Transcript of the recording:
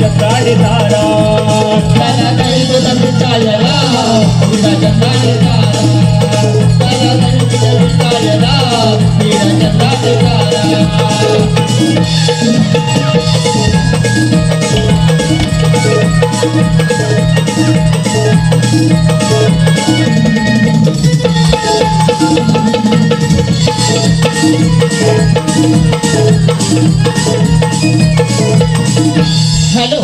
జగాడితారా Thank you. Hello